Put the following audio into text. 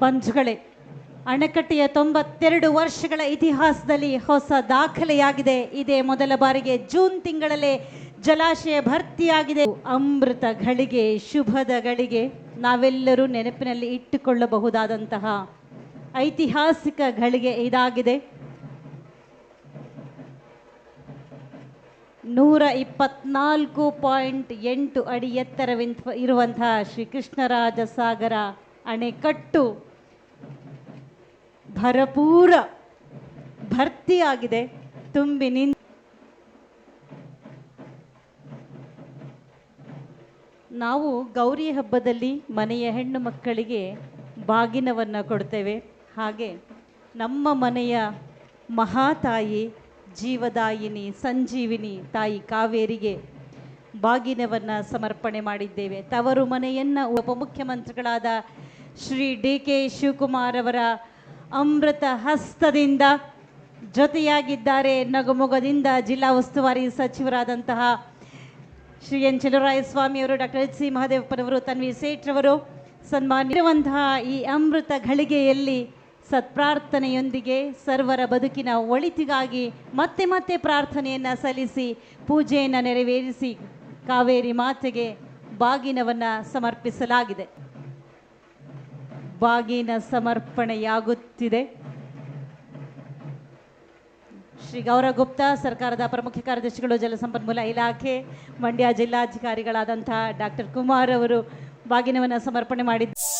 ಬಂಧುಗಳೇ, ಅಣೆಕಟ್ಟೆಯ ತೊಂಬತ್ತೆರಡು ವರ್ಷಗಳ ಇತಿಹಾಸದಲ್ಲಿ ಹೊಸ ದಾಖಲೆಯಾಗಿದೆ. ಇದೇ ಮೊದಲ ಬಾರಿಗೆ ಜೂನ್ ತಿಂಗಳಲ್ಲೇ ಜಲಾಶಯ ಭರ್ತಿಯಾಗಿದೆ. ಅಮೃತ ಗಳಿಗೆ ಶುಭದ ಗಳಿಗೆ ನಾವೆಲ್ಲರೂ ನೆನಪಿನಲ್ಲಿ ಇಟ್ಟುಕೊಳ್ಳಬಹುದಾದಂತಹ ಐತಿಹಾಸಿಕ ಗಳಿಗೆ ಇದಾಗಿದೆ. ನೂರ ಇಪ್ಪತ್ನಾಲ್ಕು ಪಾಯಿಂಟ್ ಎಂಟು ಅಡಿ ಎತ್ತರವಿಂತ ಇರುವಂತಹ ಶ್ರೀ ಕೃಷ್ಣರಾಜ ಸಾಗರ ಅಣೆಕಟ್ಟು ಭರಪೂರ ಭರ್ತಿಯಾಗಿದೆ. ತುಂಬಿ ನಿನ್ ನಾವು ಗೌರಿ ಹಬ್ಬದಲ್ಲಿ ಮನೆಯ ಹೆಣ್ಣು ಮಕ್ಕಳಿಗೆ ಬಾಗಿನವನ್ನು ಕೊಡ್ತೇವೆ. ಹಾಗೆ ನಮ್ಮ ಮನೆಯ ಮಹಾತಾಯಿ, ಜೀವದಾಯಿನಿ, ಸಂಜೀವಿನಿ ತಾಯಿ ಕಾವೇರಿಗೆ ಬಾಗಿನವನ್ನು ಸಮರ್ಪಣೆ ಮಾಡಿದ್ದೇವೆ. ತವರು ಮನೆಯನ್ನು ಉಪಮುಖ್ಯಮಂತ್ರಿಗಳಾದ ಶ್ರೀ ಡಿ ಕೆ ಶಿವಕುಮಾರ್ ಅವರ ಅಮೃತ ಹಸ್ತದಿಂದ ಜೊತೆಯಾಗಿದ್ದಾರೆ ನಗುಮೊಗದಿಂದ ಜಿಲ್ಲಾ ಉಸ್ತುವಾರಿ ಸಚಿವರಾದಂತಹ ಶ್ರೀ ಎನ್ ಸ್ವಾಮಿ ಅವರು, ಡಾಕ್ಟರ್ ಎಚ್ ಸಿ ಮಹದೇವಪ್ಪನವರು ತನ್ವಿ ಸೇಠ್ರವರು ಸನ್ಮಾನಿರುವಂತಹ ಈ ಅಮೃತ ಘಳಿಗೆಯಲ್ಲಿ ಸತ್ಪ್ರಾರ್ಥನೆಯೊಂದಿಗೆ ಸರ್ವರ ಬದುಕಿನ ಒಳಿತಿಗಾಗಿ ಮತ್ತೆ ಮತ್ತೆ ಪ್ರಾರ್ಥನೆಯನ್ನು ಸಲ್ಲಿಸಿ, ಪೂಜೆಯನ್ನು ನೆರವೇರಿಸಿ, ಕಾವೇರಿ ಮಾತೆಗೆ ಬಾಗಿನವನ್ನು ಸಮರ್ಪಿಸಲಾಗಿದೆ. ಬಾಗಿನ ಸಮರ್ಪಣೆಯಾಗುತ್ತಿದೆ. ಶ್ರೀ ಗೌರವ್ ಗುಪ್ತಾ ಸರ್ಕಾರದ ಪ್ರಮುಖ ಕಾರ್ಯದರ್ಶಿಗಳು ಜಲಸಂಪನ್ಮೂಲ ಇಲಾಖೆ, ಮಂಡ್ಯ ಜಿಲ್ಲಾಧಿಕಾರಿಗಳಾದಂತಹ ಡಾಕ್ಟರ್ ಕುಮಾರ್ ಅವರು ಬಾಗಿನವನ್ನು ಸಮರ್ಪಣೆ ಮಾಡಿದ್ದಾರೆ.